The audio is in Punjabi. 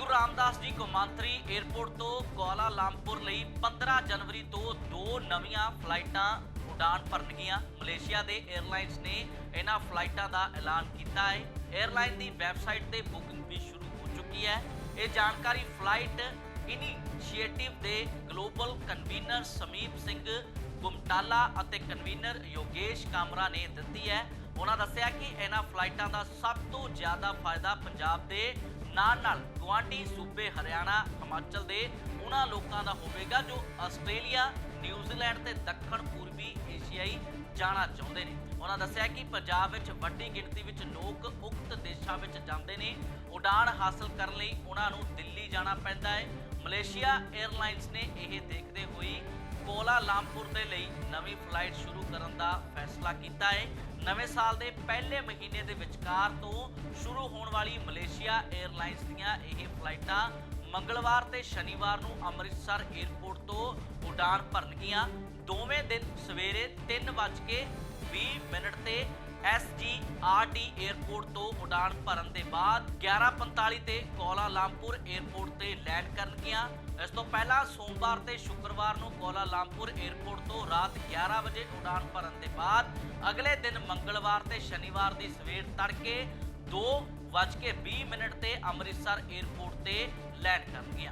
ਗੁਰੂ ਰਾਮਦਾਸ ਜੀ ਕੌਮਾਂਤਰੀ 에ਅਰਪੋਰਟ ਤੋਂ ਕੋਲਾਲੰਪੁਰ ਲਈ 15 ਜਨਵਰੀ ਤੋਂ ਦੋ ਨਵੀਆਂ ਫਲਾਈਟਾਂ ਉਡਾਨ ਭਰਨਗੀਆਂ। ਮਲੇਸ਼ੀਆ ਦੇ 에ਅਰਲਾਈਨਸ ਨੇ ਇਹਨਾਂ ਫਲਾਈਟਾਂ ਦਾ ਐਲਾਨ ਕੀਤਾ ਹੈ। 에ਅਰਲਾਈਨ ਦੀ ਵੈਬਸਾਈਟ ਤੇ ਬੁਕਿੰਗ ਵੀ ਸ਼ੁਰੂ ਹੋ ਚੁੱਕੀ ਹੈ। ਇਹ ਜਾਣਕਾਰੀ ਫਲਾਈਟ ਇਨੀਸ਼ੀਏਟਿਵ ਦੇ ਗਲੋਬਲ ਕਨਵੀਨਰ ਸਮੀਪ ਸਿੰਘ ਗੁਮਟਾਲਾ ਅਤੇ ਕਨਵੀਨਰ ਯੋਗੇਸ਼ ਕਾਮਰਾ ਨੇ ਦਿੱਤੀ ਹੈ। ਉਹਨਾਂ ਦੱਸਿਆ ਕਿ ਇਹਨਾਂ ਫਲਾਈਟਾਂ ਦਾ ਸਭ ਤੋਂ ਜ਼ਿਆਦਾ ਫਾਇਦਾ ਪੰਜਾਬ ਦੇ ਨਾਲ ਨਾਲ ਗੁਆਂਢੀ ਸੂਬੇ ਹਰਿਆਣਾ, ਹਿਮਾਚਲ ਦੇ ਉਹਨਾਂ ਲੋਕਾਂ ਦਾ ਹੋਵੇਗਾ ਜੋ ਆਸਟ੍ਰੇਲੀਆ, ਨਿਊਜ਼ੀਲੈਂਡ ਤੇ ਦੱਖਣ ਪੂਰਬੀ ਏਸ਼ੀਆਈ ਜਾਣਾ ਚਾਹੁੰਦੇ ਨੇ। ਉਹਨਾਂ ਦੱਸਿਆ ਕਿ ਪੰਜਾਬ ਵਿੱਚ ਵੱਡੀ ਗਿਣਤੀ ਵਿੱਚ ਲੋਕ ਉਕਤ ਦੇਸ਼ਾਂ ਵਿੱਚ ਜਾਂਦੇ ਨੇ। ਉਡਾਨ ਹਾਸਲ ਕਰਨ ਲਈ ਉਹਨਾਂ ਨੂੰ ਦਿੱਲੀ ਜਾਣਾ ਪੈਂਦਾ ਹੈ। ਮਲੇਸ਼ੀਆ 에ਅਰਲਾਈਨਸ ਨੇ ਇਹ ਦੇਖ ਲਾਮਪੁਰ ਦੇ ਲਈ ਨਵੀਂ ਫਲਾਈਟ ਸ਼ੁਰੂ ਕਰਨ ਦਾ ਫੈਸਲਾ ਕੀਤਾ ਹੈ। ਨਵੇਂ ਸਾਲ ਦੇ ਪਹਿਲੇ ਮਹੀਨੇ ਦੇ ਵਿਚਕਾਰ ਤੋਂ ਸ਼ੁਰੂ ਹੋਣ ਵਾਲੀ ਮਲੇਸ਼ੀਆ 에ਅਰਲਾਈਨਸ ਦੀਆਂ ਇਹ ਫਲਾਈਟਾਂ ਮੰਗਲਵਾਰ ਤੇ ਸ਼ਨੀਵਾਰ ਨੂੰ ਅੰਮ੍ਰਿਤਸਰ 에ਅਰਪੋਰਟ ਤੋਂ ਉਡਾਨ ਭਰਨਗੀਆਂ। ਦੋਵੇਂ ਦਿਨ ਸਵੇਰੇ 3:20 ਮਿੰਟ ਤੇ ਐਸਜੀਆਰਟੀ 에ਅਰਪੋਰਟ ਤੋਂ ਉਡਾਣ ਭਰਨ ਦੇ ਬਾਅਦ 11:45 ਤੇ ਕੋਲਾਲੰਪੁਰ 에ਅਰਪੋਰਟ ਤੇ ਲੈਂਡ ਕਰਨਗੀਆਂ। ਇਸ ਤੋਂ ਪਹਿਲਾਂ ਸੋਮਵਾਰ ਤੇ ਸ਼ੁੱਕਰਵਾਰ ਨੂੰ ਕੋਲਾਲੰਪੁਰ 에ਅਰਪੋਰਟ ਤੋਂ ਰਾਤ 11 ਵਜੇ ਉਡਾਣ ਭਰਨ ਦੇ ਬਾਅਦ ਅਗਲੇ ਦਿਨ ਮੰਗਲਵਾਰ ਤੇ ਸ਼ਨੀਵਾਰ ਦੀ ਸਵੇਰ ਤੜਕੇ 2:20 ਮਿੰਟ ਤੇ ਅੰਮ੍ਰਿਤਸਰ 에ਅਰਪੋਰਟ ਤੇ ਲੈਂਡ ਕਰਨਗੀਆਂ।